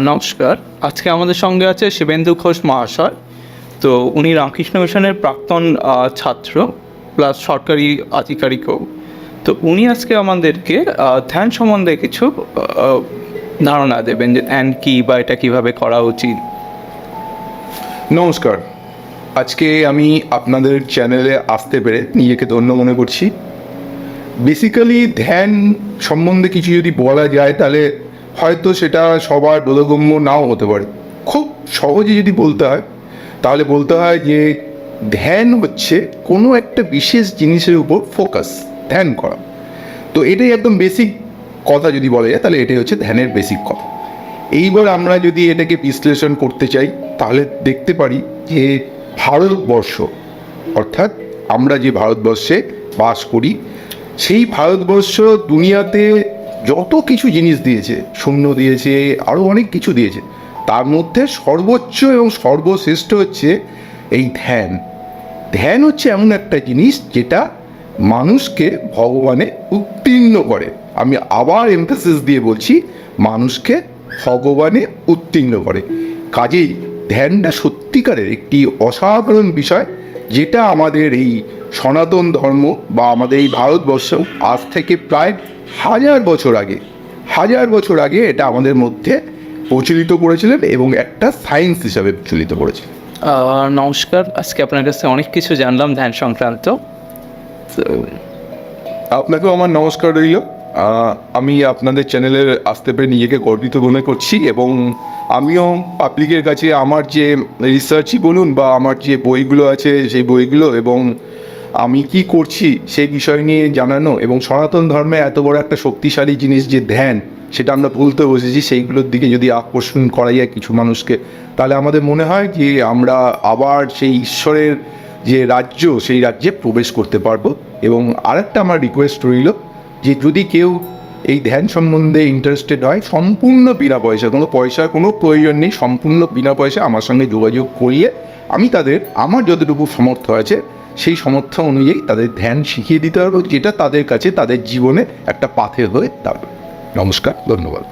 নমস্কার। আজকে আমাদের সঙ্গে আছে শিবেন্দু ঘোষ মহাশয়। তো উনি রামকৃষ্ণ মিশনের প্রাক্তন ছাত্র, প্লাস সরকারি আধিকারিকও। তো উনি আজকে আমাদেরকে ধ্যান সম্বন্ধে কিছু ধারণা দেবেন যে ধ্যান কী বা এটা কীভাবে করা উচিত। নমস্কার। আজকে আমি আপনাদের চ্যানেলে আসতে পেরে নিজেকে ধন্য মনে করছি। বেসিক্যালি ধ্যান সম্বন্ধে কিছু যদি বলা যায়, তাহলে হয়তো সেটা সবার বোধগম্য নাও হতে পারে। খুব সহজে যদি বলতে হয়, তাহলে বলতে হয় যে ধ্যান হচ্ছে কোনো একটা বিশেষ জিনিসের উপর ফোকাস, ধ্যান করা। তো এটাই একদম বেসিক কথা যদি বলা যায়, তাহলে এটাই হচ্ছে ধ্যানের বেসিক কথা। এইবার আমরা যদি এটাকে বিশ্লেষণ করতে চাই, তাহলে দেখতে পারি যে ভারতবর্ষ, অর্থাৎ আমরা যে ভারতবর্ষে বাস করি, সেই ভারতবর্ষ দুনিয়াতে যত কিছু জিনিস দিয়েছে, শূন্য দিয়েছে আরও অনেক কিছু দিয়েছে, তার মধ্যে সর্বোচ্চ এবং সর্বশ্রেষ্ঠ হচ্ছে এই ধ্যান। ধ্যান হচ্ছে এমন একটা জিনিস যেটা মানুষকে ভগবানে উত্তীর্ণ করে। আমি আবার এমফেসিস দিয়ে বলছি, মানুষকে ভগবানে উত্তীর্ণ করে। কাজেই ধ্যানটা সত্যিকারের একটি অসাধারণ বিষয়, যেটা আমাদের এই সনাতন ধর্ম বা আমাদের এই ভারতবর্ষ আজ থেকে প্রায় হাজার বছর আগে হাজার বছর আগে এটা আমাদের মধ্যে প্রচলিত করেছিলেন এবং একটা সায়েন্স হিসাবে প্রচলিত করেছিলেন। নমস্কার। আজকে আপনার কাছে অনেক কিছু জানলাম ধ্যান সংক্রান্ত। আপনাকেও আমার নমস্কার রইল। আমি আপনাদের চ্যানেলের আসতে পেরে নিজেকে গর্বিত মনে করছি এবং আমিও পাবলিকের কাছে আমার যে রিসার্চই বলুন বা আমার যে বইগুলো আছে সেই বইগুলো এবং আমি কি করছি সেই বিষয় নিয়ে জানানো এবং সনাতন ধর্মে এত বড় একটা শক্তিশালী জিনিস যে ধ্যান, সেটা আমরা ভুলতে বসেছি, সেইগুলোর দিকে যদি আকর্ষণ করা যায় কিছু মানুষকে, তাহলে আমাদের মনে হয় যে আমরা আবার সেই ঈশ্বরের যে রাজ্য, সেই রাজ্যে প্রবেশ করতে পারব। এবং আরেকটা আমার রিকোয়েস্ট রইল যে যদি কেউ এই ধ্যান সম্বন্ধে ইন্টারেস্টেড হয়, সম্পূর্ণ বিনা পয়সা কোনো পয়সার কোনো প্রয়োজন নেই, সম্পূর্ণ বিনা পয়সা আমার সঙ্গে যোগাযোগ করিয়ে আমি তাদের, আমার যতটুকু সমর্থ আছে, সেই সমর্থ অনুযায়ী তাদের ধ্যান শিখিয়ে দিতে পারব, যেটা তাদের কাছে, তাদের জীবনে একটা পাথে হয়ে দাঁড়াবে। নমস্কার, ধন্যবাদ।